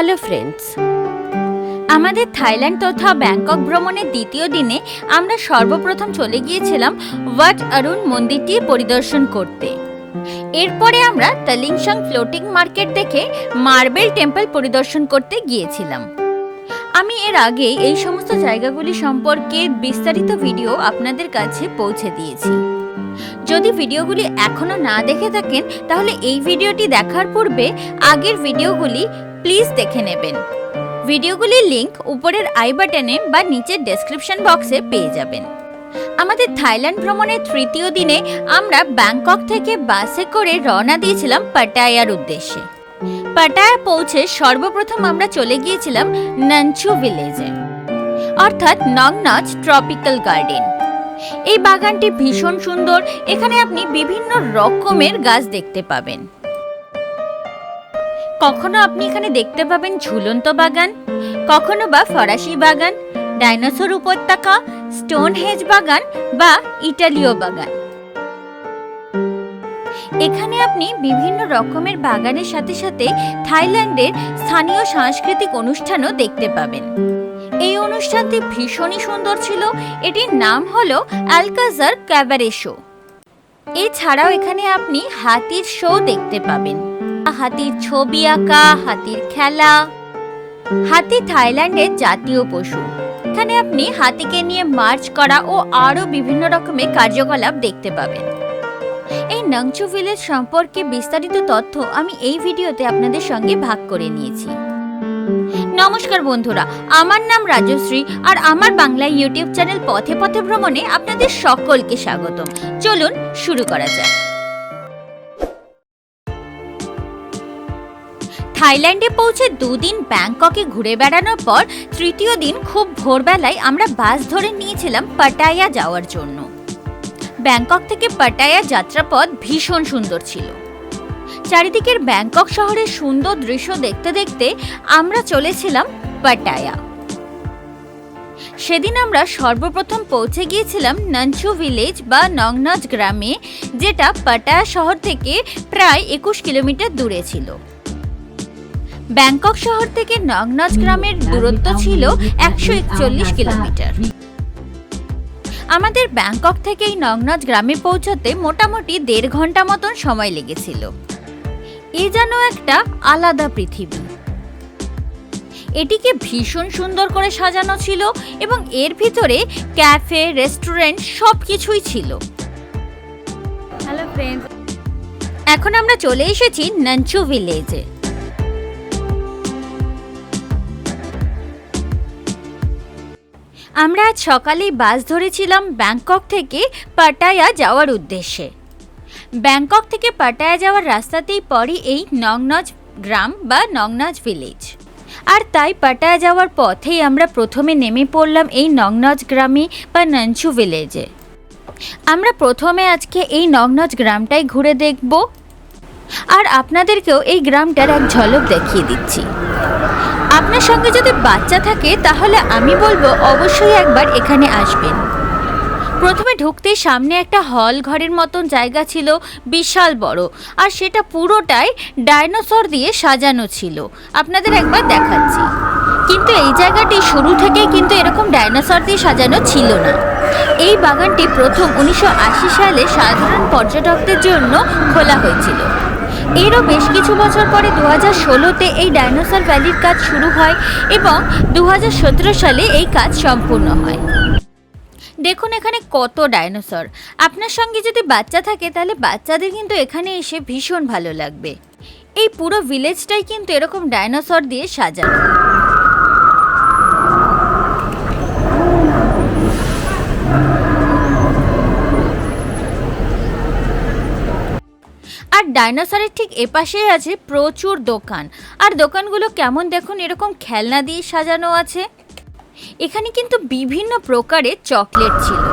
Hello friends. আমাদের Thailand তথা Bangkok ভ্রমণের দ্বিতীয় দিনে আমরা সর্বপ্রথম চলে গিয়েছিলাম ওয়াট অরুণ মন্দিরটি পরিদর্শন করতে। এরপরে আমরা তালিংসং ফ্লোটিং মার্কেট দেখে মার্বেল টেম্পল পরিদর্শন করতে গিয়েছিলাম। আমি এর আগে এই সমস্ত জায়গাগুলি সম্পর্কে বিস্তারিত ভিডিও আপনাদের কাছে পৌঁছে দিয়েছি। যদি ভিডিওগুলি এখনও না দেখে থাকেন, তাহলে এই ভিডিওটি দেখার পূর্বে আগের ভিডিওগুলি প্লিজ দেখে নেবেন। ভিডিওগুলির লিংক উপরের আই বাটনে বা নিচের ডেসক্রিপশন বক্সে পেয়ে যাবেন। আমাদের থাইল্যান্ড ভ্রমণের তৃতীয় দিনে আমরা ব্যাংকক থেকে বাসে করে রওনা দিয়েছিলাম পাটায়ার উদ্দেশ্যে। পাটায়া পৌঁছে সর্বপ্রথম আমরা চলে গিয়েছিলাম নানচু ভিলেজে, অর্থাৎ নংনাচ ট্রপিক্যাল গার্ডেন। এই বাগানটি ভীষণ সুন্দর, এখানে আপনি বিভিন্ন রকমের গাছ দেখতে পাবেন। কখনো আপনি এখানে দেখতে পাবেন ঝুলন্ত বাগান, কখনো বা ফরাসি বাগান, ডাইনোসর উপত্যকা স্টোন হেজ বাগান বা ইটালীয় বাগান। এখানে আপনি বিভিন্ন রকমের বাগানের সাথে সাথে থাইল্যান্ডের স্থানীয় সাংস্কৃতিক অনুষ্ঠানও দেখতে পাবেন। এই অনুষ্ঠানটি ভীষণই সুন্দর ছিল। এটির নাম হলো অ্যালকাজার ক্যাবারে শো। এছাড়াও এখানে আপনি হাতির শো দেখতে পাবেন। হাতির ছবি আঁকা, হাতির খেলা। হাতি থাইল্যান্ডের জাতীয় পশু। এখানে আপনি হাতিকে নিয়ে মার্চ করা ও আরও বিভিন্ন রকমের কার্যকলাপ দেখতে পাবেন। এই নংচু ভিলেজ সম্পর্কে বিস্তারিত তথ্য আমি এই ভিডিওতে আপনাদের সঙ্গে ভাগ করে নিয়েছি। নমস্কার বন্ধুরা, আমার নাম রাজশ্রী আর আমার বাংলা ইউটিউব চ্যানেল পথে পথে ভ্রমণে আপনাদের সকলকে স্বাগতম। চলুন শুরু করা যাক। থাইল্যান্ডে পৌঁছে দুদিন ব্যাংককে ঘুরে বেড়ানোর পর তৃতীয় দিন খুব ভোরবেলায় আমরা বাস ধরে নিয়েছিলাম পাটায়া যাওয়ার জন্য। ব্যাংকক থেকে পাটায়া যাত্রাপথ ভীষণ সুন্দর ছিল। চারিদিকের ব্যাংকক শহরের সুন্দর দৃশ্য দেখতে দেখতে আমরা চলেছিলাম পাটায়া। সেদিন আমরা সর্বপ্রথম পৌঁছে গিয়েছিলাম নঞ্চু ভিলেজ বা নংনাজ গ্রামে, যেটা পাটায়া শহর থেকে প্রায় একুশ কিলোমিটার দূরে ছিল। ব্যাংকক শহর থেকে নংনাজ গ্রামের দূরত্ব ছিল একশো একচল্লিশ কিলোমিটার। আমাদের ব্যাংকক থেকে এই নংনাজ গ্রামে পৌঁছতে মোটামুটি দেড় ঘণ্টা মতন সময় লেগেছিল। এ যেন একটা আলাদা পৃথিবী। এটিকে ভীষণ সুন্দর করে সাজানো ছিল এবং এর ভিতরে ক্যাফে রেস্টুরেন্ট সব কিছুই ছিল। হ্যালো ফ্রেন্ডস এখন আমরা চলে এসেছি নঞ্চু ভিলেজে। আমরা আজ সকালে বাস ধরেছিলাম ব্যাংকক থেকে পাটায়া যাওয়ার উদ্দেশ্যে। ব্যাংকক থেকে পাটায়া যাওয়ার রাস্তাতেই পড়ে এই নংনজ গ্রাম বা নংনাজ ভিলেজ। আর তাই পাটায়া যাওয়ার পথেই আমরা প্রথমে নেমে পড়লাম এই নংনজ গ্রামে বা নঞ্চু ভিলেজে। আমরা প্রথমে আজকে এই নংনজ গ্রামটাই ঘুরে দেখব। আর আপনাদেরকেও এই গ্রামটার এক ঝলক দেখিয়ে দিচ্ছি। আপনার সঙ্গে যদি বাচ্চা থাকে, তাহলে আমি বলব অবশ্যই একবার এখানে আসবেন। প্রথমে ঢুকতেই সামনে একটা হল ঘরের মতন জায়গা ছিল, বিশাল বড়, আর সেটা পুরোটাই ডাইনোসর দিয়ে সাজানো ছিল। আপনাদের একবার দেখাচ্ছি। কিন্তু এই জায়গাটি শুরু থেকেই কিন্তু এরকম ডাইনোসর দিয়ে সাজানো ছিল না। এই বাগানটি প্রথম উনিশশো আশি সালে সাধারণ পর্যটকদের জন্য খোলা হয়েছিল। এরও বেশ কিছু বছর পরে দু হাজার ষোলোতে এই ডাইনোসর ভ্যালির কাজ শুরু হয় এবং দু হাজার সতেরো সালে এই কাজ সম্পূর্ণ হয়। দেখুন এখানে কত ডাইনোসর। আপনার সঙ্গে যদি বাচ্চা থাকে, তাহলে বাচ্চাদের কিন্তু এখানে এসে ভীষণ ভালো লাগবে। এই পুরো ভিলেজটাই কিন্তু এরকম ডাইনোসর দিয়ে সাজানো। ডাইনোসরের ঠিক এপাশেই আছে প্রচুর দোকান। আর দোকানগুলো কেমন দেখুন? এরকম খেলনা দিয়ে সাজানো আছে। এখানে কিন্তু বিভিন্ন প্রকারের চকলেট ছিল।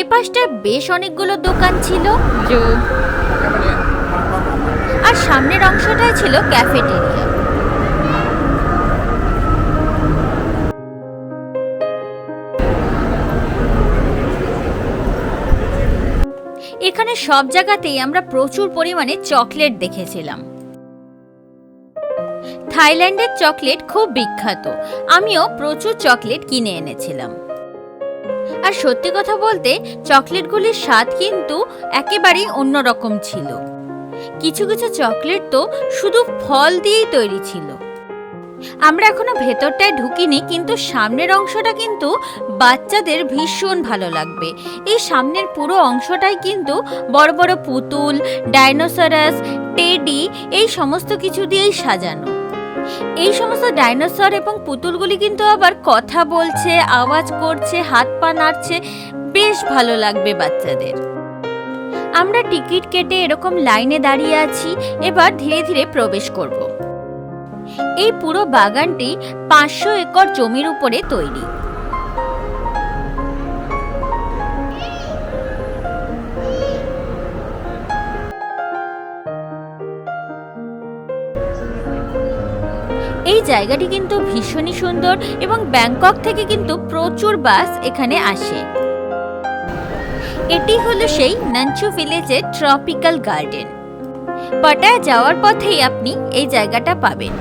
এ পাশটায় বেশ অনেকগুলো দোকান ছিল। আর সামনের অংশটাই ছিল ক্যাফেটেরিয়া। এখানে সব জায়গাতেই আমরা প্রচুর পরিমাণে চকলেট দেখেছিলাম। থাইল্যান্ডের চকলেট খুব বিখ্যাত। আমিও প্রচুর চকলেট কিনে এনেছিলাম। আর সত্যি কথা বলতে, চকলেটগুলির স্বাদ কিন্তু একেবারেই অন্যরকম ছিল। কিছু কিছু চকলেট তো শুধু ফল দিয়েই তৈরি ছিল। আমরা এখনও ভেতরটায় ঢুকিনি, কিন্তু সামনের অংশটা কিন্তু বাচ্চাদের ভীষণ ভালো লাগবে। এই সামনের পুরো অংশটাই কিন্তু বড় বড় পুতুল, ডাইনোসরাস, টেডি, এই সমস্ত কিছু দিয়েই সাজানো। এই সমস্ত ডাইনোসর এবং পুতুলগুলি কিন্তু আবার কথা বলছে, আওয়াজ করছে, হাত পা নাড়ছে, বেশ ভালো লাগবে বাচ্চাদের। আমরা টিকিট কেটে এরকম লাইনে দাঁড়িয়ে আছি, এবার ধীরে ধীরে প্রবেশ করব। এই পুরো বাগানটি পাঁচশো একর জমির উপরে তৈরি। এই জায়গাটি কিন্তু ভীষণই সুন্দর এবং ব্যাংকক থেকে কিন্তু প্রচুর বাস এখানে আসে। এটি হলো সেই নানচু ভিলেজের ট্রপিক্যাল গার্ডেন। পাটায় যাওয়ার পথেই আপনি এই জায়গাটা পাবেন।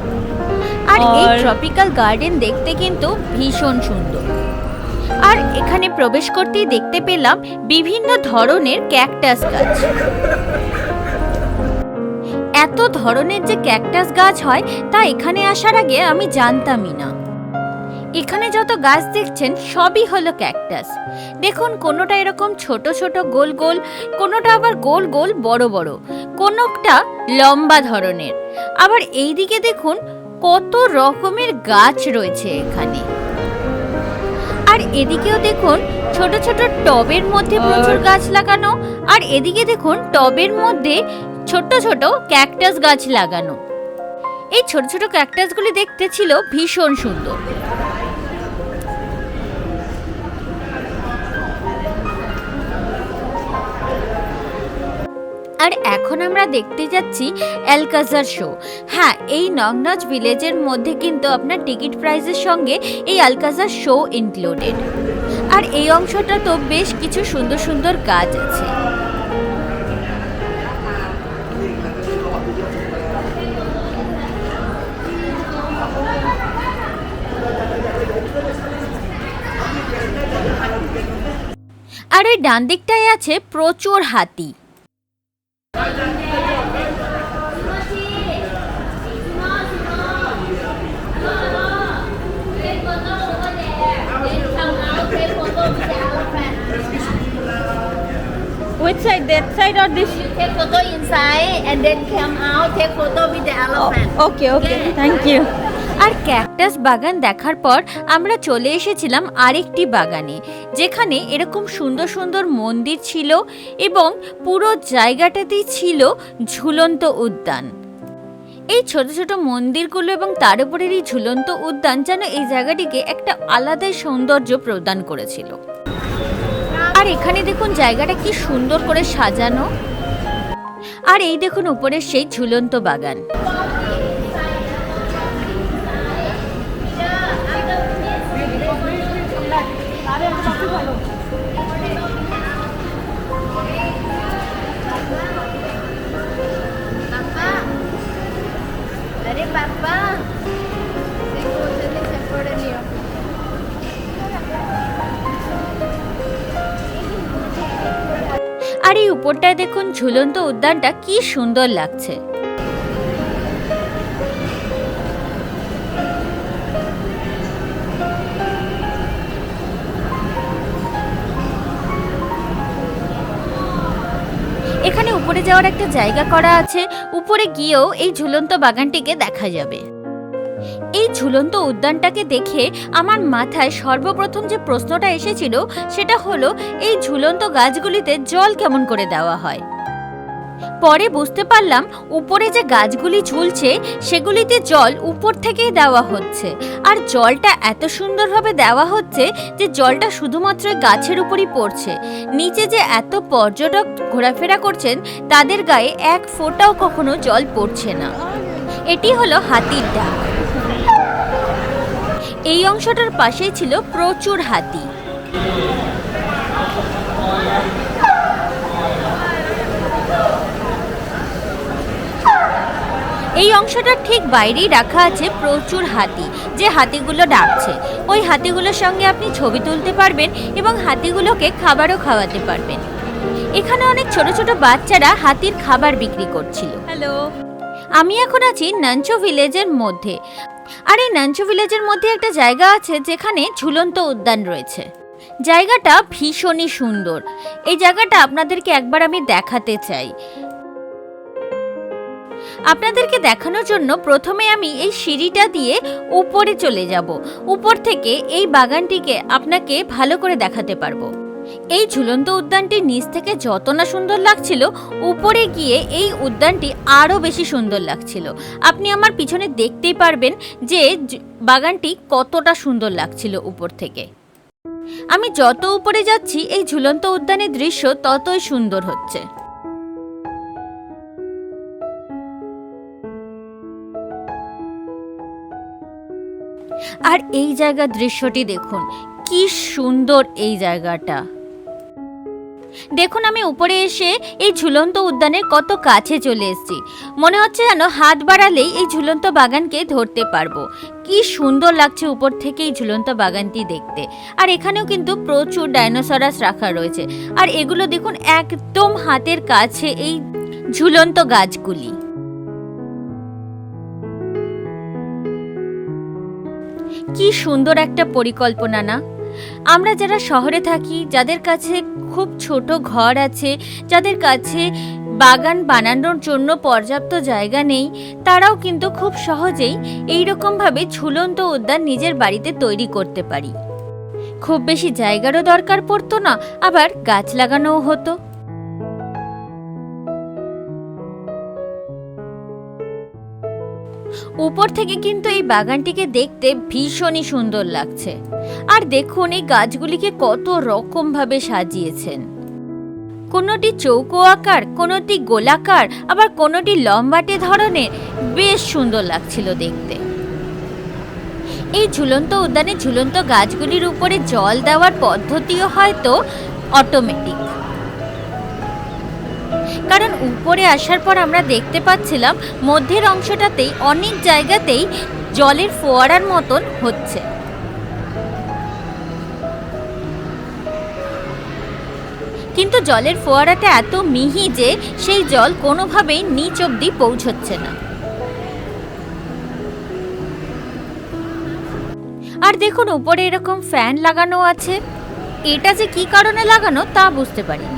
আর এই ট্রপিক্যাল গার্ডেন দেখতে কিন্তু ভীষণ সুন্দর। আর এখানে প্রবেশ করতেই দেখতে পেলাম বিভিন্ন ধরনের ক্যাকটাস গাছ। এত ধরনের যে ক্যাকটাস গাছ হয় তা এখানে আসার আগে আমি জানতামই না। এখানে যত গাছ দেখছেন সবই হলো ক্যাকটাস দেখুন কোনোটা এরকম ছোট ছোট গোল গোল কোনোটা আবার গোল গোল বড় বড় কোনোটা লম্বা ধরনের। আবার এই দিকে দেখুন কত রকমের গাছ রয়েছে এখানে। আর এদিকেও দেখুন ছোট ছোট টবের মধ্যে প্রচুর গাছ লাগানো আর এদিকে দেখুন টবের মধ্যে ছোট ছোট ক্যাকটাস গাছ লাগানো। এই ছোট ছোট ক্যাকটাসগুলি দেখতে ছিল ভীষণ সুন্দর। আর এখন আমরা দেখতে যাচ্ছি অ্যালকাজার শো। হ্যাঁ এই নগনজ ভিলেজের মধ্যে কিন্তু আপনার টিকিট প্রাইসের সঙ্গে এই অ্যালকাজার শো ইনক্লুডেড। আর এই অংশটা তো বেশ কিছু সুন্দর সুন্দর কাজ আছে। আর ওই ডান দিকটায় আছে প্রচুর হাতি। Which side? That side or this? Take photo inside and then come out, take photo with the elephant. Oh, Okay, okay. Thank you. আর ক্যাকটাস বাগান দেখার পর আমরা চলে এসেছিলাম আরেকটি বাগানে যেখানে এরকম সুন্দর সুন্দর মন্দির ছিল এবং পুরো জায়গাটাতেই ছিল ঝুলন্ত উদ্যান এই ছোট ছোট মন্দিরগুলো এবং তার উপরের এই ঝুলন্ত উদ্যান যেন এই জায়গাটিকে একটা আলাদাই সৌন্দর্য প্রদান করেছিল আর এখানে দেখুন জায়গাটা কি সুন্দর করে সাজানো। আর এই দেখুন উপরে সেই ঝুলন্ত বাগান। এই উপরটায় দেখুন ঝুলন্ত উদ্যানটা কি সুন্দর লাগছে। এখানে উপরে যাওয়ার একটা জায়গা করা আছে, উপরে গিয়েও এই ঝুলন্ত বাগানটিকে দেখা যাবে। ঝুলন্ত উদ্যানটাকে দেখে আমার মাথায় সর্বপ্রথম যে প্রশ্নটা এসেছিল সেটা হলো, এই ঝুলন্ত গাছগুলিতে জল কেমন করে দেওয়া হয়? পরে বুঝতে পারলাম, উপরে যে গাছগুলি ঝুলছে, সেগুলিতে জল উপর থেকেই দেওয়া হচ্ছে। আর জলটা এত সুন্দরভাবে দেওয়া হচ্ছে যে জলটা শুধুমাত্র গাছের উপরই পড়ছে। নিচে যে এত পর্যটক ঘোরাফেরা করছেন, তাদের গায়ে এক ফোঁটাও কখনো জল পড়ছে না। এটি হলো হাতির ডাক। এই অংশটার পাশেই ছিল প্রচুর হাতি। এই অংশটার ঠিক বাইরেই রাখা আছে প্রচুর হাতি যে হাতিগুলো ডাকছে। ওই হাতিগুলোর সঙ্গে আপনি ছবি তুলতে পারবেন এবং হাতিগুলোকে খাবারও খাওয়াতে পারবেন। এখানে অনেক ছোট ছোট বাচ্চারা হাতির খাবার বিক্রি করছিল। হ্যালো। আমি এখন আছি নাঞ্চো ভিলেজের মধ্যে। আর এই নাঞ্চো ভিলেজের মধ্যে একটা জায়গা আছে যেখানে ঝুলন্ত উদ্যান রয়েছে। জায়গাটা ভীষণই সুন্দর। এই জায়গাটা আপনাদেরকে একবার আমি দেখাতে চাই। আপনাদেরকে দেখানোর জন্য প্রথমে আমি এই সিঁড়িটা দিয়ে উপরে চলে যাব। উপর থেকে এই বাগানটিকে আপনাকে ভালো করে দেখাতে পারব। এই ঝুলন্ত উদ্যানটি নিচ থেকে যত না সুন্দর লাগছিল, উপরে গিয়ে এই উদ্যানটি আরও বেশি সুন্দর লাগছিল। আপনি আমার পিছনে দেখতেই পারবেন যে বাগানটি কতটা সুন্দর লাগছিল উপর থেকে। আমি যত উপরে যাচ্ছি, এই ঝুলন্ত উদ্যানের দৃশ্য ততই সুন্দর হচ্ছে। আর এই জায়গার দৃশ্যটি দেখুন, কি সুন্দর এই জায়গাটা। দেখুন, আমি উপরে এসে এই ঝুলন্ত উদ্যানের কত কাছে চলে এসেছি। মনে হচ্ছে যেন হাত বাড়ালেই এই ঝুলন্ত বাগানকে ধরতে পারব। কি সুন্দর লাগছে উপর থেকে এই ঝুলন্ত বাগানটি দেখতে। আর এখানেও কিন্তু প্রচুর ডাইনোসরাস রাখা রয়েছে। আর এগুলো দেখুন, একদম হাতের কাছে এই ঝুলন্ত গাছগুলি। কি সুন্দর একটা পরিকল্পনা না? আমরা যারা শহরে থাকি, যাদের কাছে খুব ছোট ঘর আছে, যাদের কাছে বাগান বানানোর জন্য পর্যাপ্ত জায়গা নেই, তারাও কিন্তু খুব সহজেই এই রকমভাবে ঝুলন্ত উদ্যান নিজের বাড়িতে তৈরি করতে পারি। খুব বেশি জায়গারও দরকার পড়তো না, আবার গাছ লাগানোও হতো। উপর থেকে কিন্তু এই বাগানটিকে দেখতে ভীষণই সুন্দর লাগছে। আর দেখুন, এই গাছগুলিকে কত রকম ভাবে সাজিয়েছেন। কোনোটি চৌকো আকার, কোনোটি গোলাকার, আবার কোনোটি লম্বাটে ধরনের, বেশ সুন্দর লাগছিল দেখতে। এই ঝুলন্ত উদ্যানে ঝুলন্ত গাছগুলির উপরে জল দেওয়ার পদ্ধতিও হয়তো অটোমেটিক কারণ উপরে আসার পর আমরা দেখতে পাচ্ছিলাম মধ্যের অংশটাতেই অনেক জায়গাতেই জলের ফোয়ারার মতন হচ্ছে। কিন্তু জলের ফোয়ারাটা এত মিহি যে সেই জল কোনোভাবেই নিচ অব্দি পৌঁছচ্ছে না। আর দেখুন উপরে এরকম ফ্যান লাগানো আছে। এটা যে কি কারণে লাগানো তা বুঝতে পারিনি।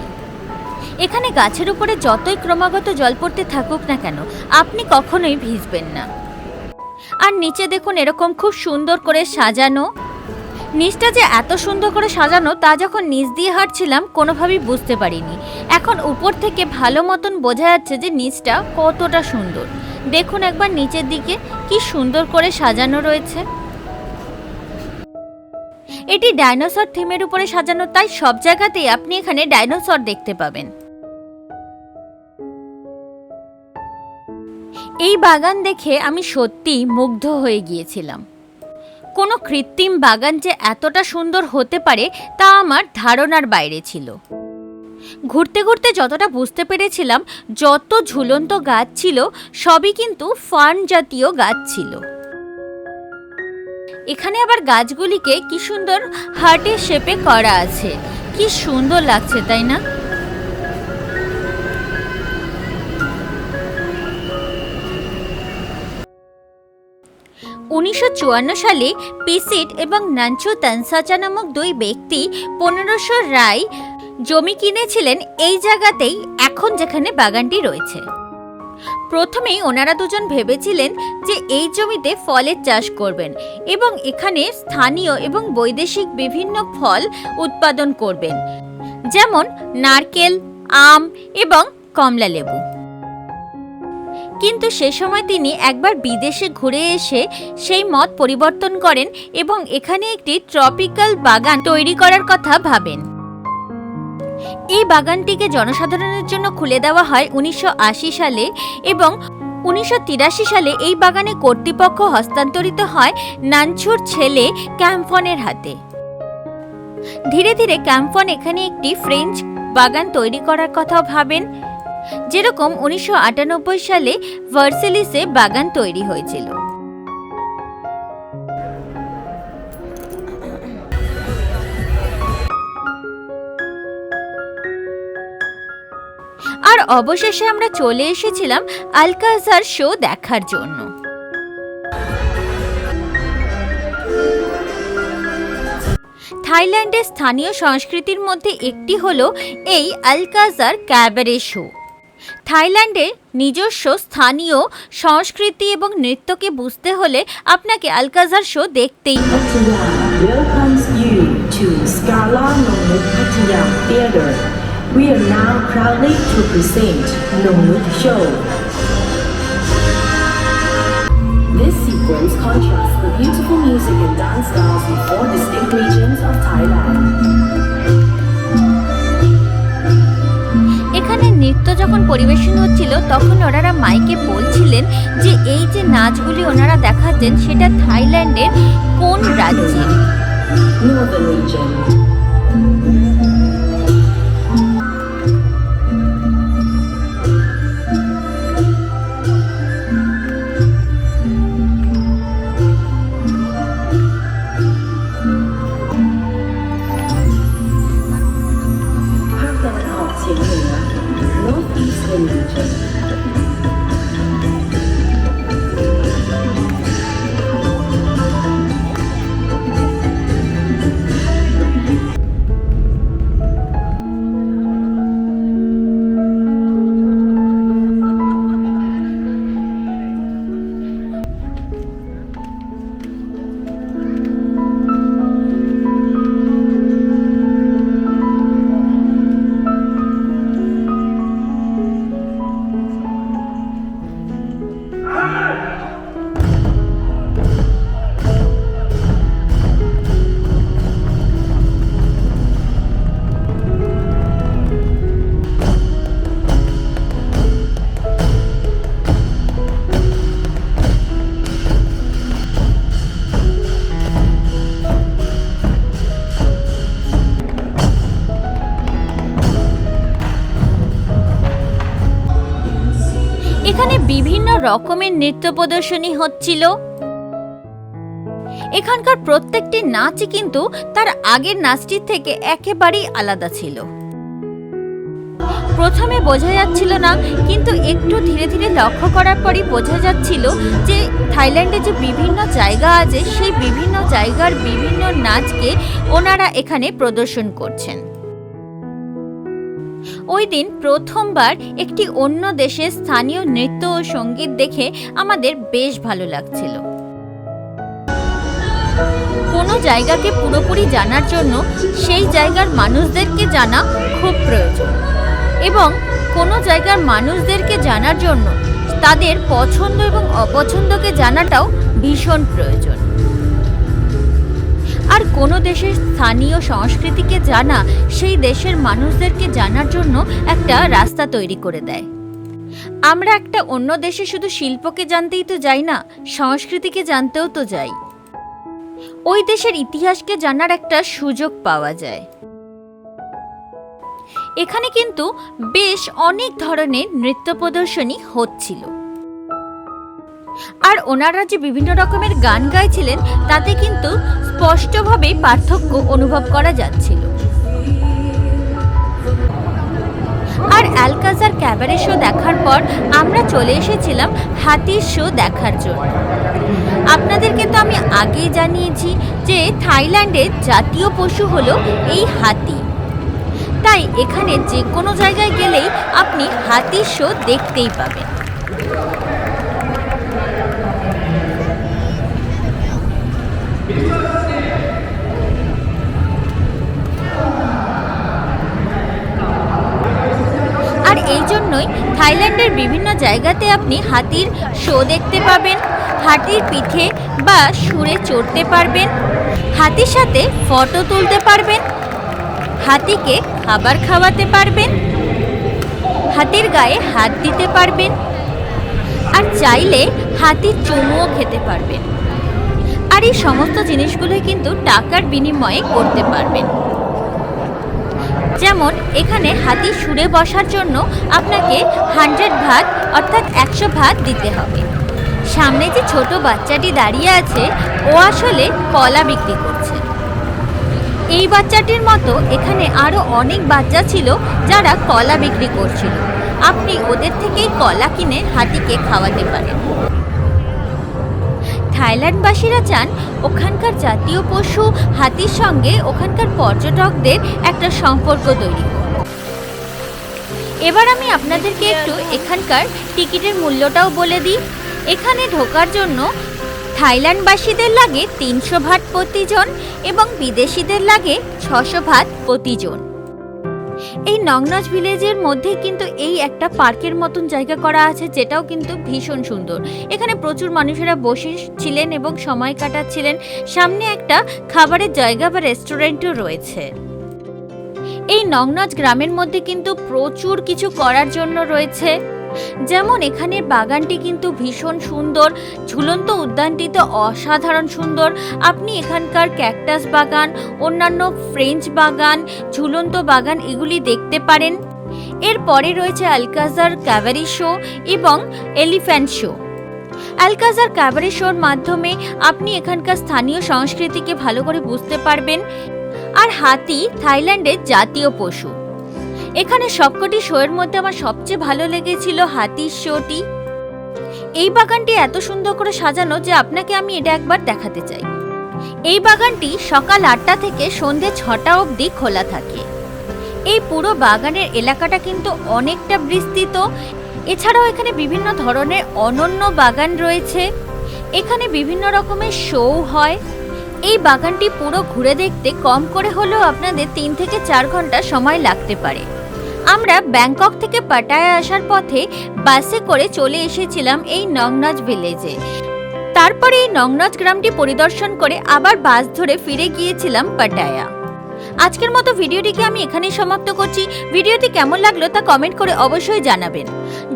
এখানে গাছের উপরে যতই ক্রমাগত জল পড়তে থাকুক না কেন, আপনি কখনোই ভিজবেন না। আর নিচে দেখুন এরকম খুব সুন্দর করে সাজানো। নিচটা যে এত সুন্দর করে সাজানো, তা যখন নিচ দিয়ে হাঁটছিলাম, কোনোভাবেই বুঝতে পারিনি। এখন উপর থেকে ভালো মতন বোঝা যাচ্ছে যে নিচটা কতটা সুন্দর। দেখুন একবার নিচের দিকে কি সুন্দর করে সাজানো রয়েছে। এটি ডাইনোসর থিমের উপরে সাজানো, তাই সব জায়গাতেই আপনি এখানে ডাইনোসর দেখতে পাবেন। এই বাগান দেখে আমি সত্যি মুগ্ধ হয়ে গিয়েছিলাম। কোনো কৃত্রিম বাগান যে এতটা সুন্দর হতে পারে তা আমার ধারণার বাইরে ছিল। ঘুরতে ঘুরতে যতটা বুঝতে পেরেছিলাম, যত ঝুলন্ত গাছ ছিল, সবই কিন্তু ফার্ন জাতীয় গাছ ছিল। এখানে আবার গাছগুলিকে কি সুন্দর হার্টের শেপে করা আছে। কি সুন্দর লাগছে, তাই না? উনিশশো চুয়ান্ন সালে পিসিট এবং নানচু তানসাচা নামক দুই ব্যক্তি পনেরোশো রায় জমি কিনেছিলেন এই জায়গাতেই, এখন যেখানে বাগানটি রয়েছে। প্রথমেই ওনারা দুজন ভেবেছিলেন যে এই জমিতে ফলের চাষ করবেন এবং এখানে স্থানীয় এবং বৈদেশিক বিভিন্ন ফল উৎপাদন করবেন। যেমন নারকেল, আম এবং কমলা লেবু কিন্তু সে সময় তিনি একবার বিদেশে ঘুরে এসে সেই মত পরিবর্তন করেন এবং এখানে একটি ট্রপিক্যাল বাগান তৈরি করার কথা ভাবেন। এই বাগানটিকে জনসাধারণের জন্য খুলে দেওয়া হয় উনিশশো আশি সালে এবং উনিশশো তিরাশি সালে এই বাগানে কর্তৃপক্ষ হস্তান্তরিত হয় নানছুর ছেলে ক্যাম্পনের হাতে। ধীরে ধীরে ক্যাম্পন এখানে একটি ফ্রেঞ্চ বাগান তৈরি করার কথা ভাবেন। যেরকম উনিশশো আটানব্বই সালে ভার্সেলিসে বাগান তৈরি হয়েছিল। আর অবশেষে আমরা চলে এসেছিলাম আলকাজার শো দেখার জন্য। থাইল্যান্ডের স্থানীয় সংস্কৃতির মধ্যে একটি হলো এই আলকাজার ক্যাবারে শো। থাইল্যান্ডের নিজস্ব স্থানীয় সংস্কৃতি এবং নৃত্যকে বুঝতে হলে আপনাকে আলকাজার শো দেখতেই. We are now proudly to present Nongnut Show. This sequence contrasts the beautiful music and dance styles of four distinct regions of Thailand. নৃত্য যখন পরিবেশন হচ্ছিল, তখন ওনারা মাইকে বলছিলেন যে, এই যে নাচগুলি ওনারা দেখাচ্ছেন, সেটা থাইল্যান্ডের কোন রাজ্যের রকমের নৃত্য প্রদর্শনী হচ্ছিল। এখানকার প্রত্যেকটি নাচই কিন্তু তার আগের নাচটির থেকে একেবারেই আলাদা ছিল। প্রথমে বোঝা যাচ্ছিল না, কিন্তু একটু ধীরে ধীরে লক্ষ্য করার পরই বোঝা যাচ্ছিল যে থাইল্যান্ডে যে বিভিন্ন জায়গা আছে, সেই বিভিন্ন জায়গার বিভিন্ন নাচকে ওনারা এখানে প্রদর্শন করছেন। ওই দিন প্রথমবার একটি অন্য দেশের স্থানীয় নৃত্য ও সংগীত দেখে আমাদের বেশ ভালো লাগছিল। কোনো জায়গাকে পুরোপুরি জানার জন্য সেই জায়গার মানুষদেরকে জানা খুব প্রয়োজন এবং কোনো জায়গার মানুষদেরকে জানার জন্য তাদের পছন্দ এবং অপছন্দকে জানাটাও ভীষণ প্রয়োজন। আর কোনো দেশের স্থানীয় সংস্কৃতিকে জানা, সেই দেশের মানুষদেরকে জানার জন্য একটা রাস্তা তৈরি করে দেয়। আমরা একটা অন্য দেশে শুধু শিল্পকে জানতেই তো যাই না, সংস্কৃতিকে জানতেও তো যাই। ওই দেশের ইতিহাসকে জানার একটা সুযোগ পাওয়া যায়। এখানে কিন্তু বেশ অনেক ধরনের নৃত্য প্রদর্শনী হচ্ছিল। আর ওনারা যে বিভিন্ন রকমের গান গাইছিলেন, তাতে কিন্তু স্পষ্টভাবে পার্থক্য অনুভব করা যাচ্ছিল। আর অ্যালকাজার ক্যাবারে শো দেখার পর আমরা চলে এসেছিলাম হাতির শো দেখার জন্য। আপনাদেরকে তো আমি আগেই জানিয়েছি যে থাইল্যান্ডের জাতীয় পশু হলো এই হাতি। তাই এখানে যে কোনো জায়গায় গেলেই আপনি হাতির শো দেখতেই পাবেন। এই জন্যই থাইল্যান্ডের বিভিন্ন জায়গাতে আপনি হাতির শো দেখতে পাবেন, হাতির পিঠে বা সুরে চড়তে পারবেন, হাতির সাথে ফটো তুলতে পারবেন, হাতিকে খাবার খাওয়াতে পারবেন, হাতির গায়ে হাত দিতে পারবেন, আর চাইলে হাতির চুমুও খেতে পারবেন। আর এই সমস্ত জিনিসগুলো কিন্তু টাকার বিনিময়ে করতে পারবেন। যেমন এখানে হাতি সুরে বসার জন্য আপনাকে হান্ড্রেড ভাত অর্থাৎ একশো ভাত দিতে হবে। সামনে যে ছোট বাচ্চাটি দাঁড়িয়ে আছে, ও আসলে কলা বিক্রি করছে। এই বাচ্চাটির মতো এখানে আরও অনেক বাচ্চা ছিল যারা কলা বিক্রি করছিল। আপনি ওদের থেকেই কলা কিনে হাতিকে খাওয়াতে পারেন। থাইল্যান্ডবাসীরা চান ওখানকার জাতীয় পশু হাতির সঙ্গে ওখানকার পর্যটকদের একটা সম্পর্ক তৈরি। এবার আমি আপনাদেরকে একটু এখানকার টিকিটের মূল্যটাও বলে দিই। এখানে ঢোকার জন্য থাইল্যান্ডবাসীদের লাগে তিনশো ভাট প্রতিজন এবং বিদেশিদের লাগে ছশো ভাট প্রতিজন। এই নংনাজ ভিলেজের মধ্যে কিন্তু এই একটা পার্কের মতন জায়গা করা আছে, যেটাও কিন্তু ভীষণ সুন্দর। এখানে প্রচুর মানুষেরা বসে ছিলেন এবং সময় কাটাচ্ছিলেন। সামনে একটা খাবারের জায়গা বা রেস্টুরেন্টও রয়েছে। এই নংনাজ গ্রামের মধ্যে কিন্তু প্রচুর কিছু করার জন্য রয়েছে। যেমন এখানে বাগানটি কিন্তু ভীষণ সুন্দর, ঝুলন্ত উদ্যানটি তো অসাধারণ সুন্দর। আপনি এখানকার ক্যাকটাস বাগান, অন্যান্য ফ্রেঞ্চ বাগান, ঝুলন্ত বাগান এগুলি দেখতে পারেন। এরপরে রয়েছে আলকাজার ক্যাভারি শো এবং এলিফ্যান্ট শো। আলকাজার ক্যাভারি শোর মাধ্যমে আপনি এখানকার স্থানীয় সংস্কৃতিকে ভালো করে বুঝতে পারবেন। আর হাতি থাইল্যান্ডের জাতীয় পশু। এখানে সবকটি শোয়ের মধ্যে আমার সবচেয়ে ভালো লেগেছিল হাতির শোটি। এই বাগানটি এত সুন্দর করে সাজানো যে আপনাকে আমি এটা একবার দেখাতে চাই। এই বাগানটি সকাল আটটা থেকে সন্ধে ছটা অবধি খোলা থাকে। এই পুরো বাগানের এলাকাটা কিন্তু অনেকটা বিস্তৃত। এছাড়াও এখানে বিভিন্ন ধরনের অনন্য বাগান রয়েছে। এখানে বিভিন্ন রকমের শো হয়। এই বাগানটি পুরো ঘুরে দেখতে কম করে হলেও আপনাদের তিন থেকে চার ঘণ্টা সময় লাগতে পারে। আমরা ব্যাংকক থেকে পাটায়া আসার পথে বাসে করে চলে এসেছিলাম এই নংনাজ ভিলেজে। তারপরে এই নংনাজ গ্রামটি পরিদর্শন করে আবার বাস ধরে ফিরে গিয়েছিলাম পাটায়া। আজকের মতো ভিডিওটিকে আমি এখানেই সমাপ্ত করছি। ভিডিওটি কেমন লাগল তা কমেন্ট করে অবশ্যই জানাবেন।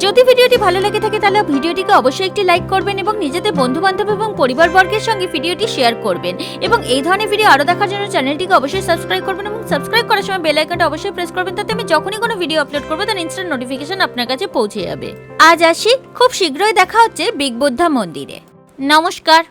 যদি ভিডিওটি ভালো লেগে থাকে তাহলে ভিডিওটিকে অবশ্যই একটি লাইক করবেন এবং নিজেদের বন্ধু বান্ধব এবং পরিবারবর্গের সঙ্গে ভিডিওটি শেয়ার করবেন। এবং এই ধরনের ভিডিও আরও দেখার জন্য চ্যানেলটিকে অবশ্যই সাবস্ক্রাইব করবেন এবং সাবস্ক্রাইব করার সময় বেল আইকনটা অবশ্যই প্রেস করবেন, তাতে আমি যখনই কোনো ভিডিও আপলোড করব, তার ইনস্ট্যান্ট নোটিফিকেশন আপনার কাছে পৌঁছে যাবে। আজ আসি। খুব শীঘ্রই দেখা হচ্ছে বিগ বুদ্ধা মন্দিরে। নমস্কার।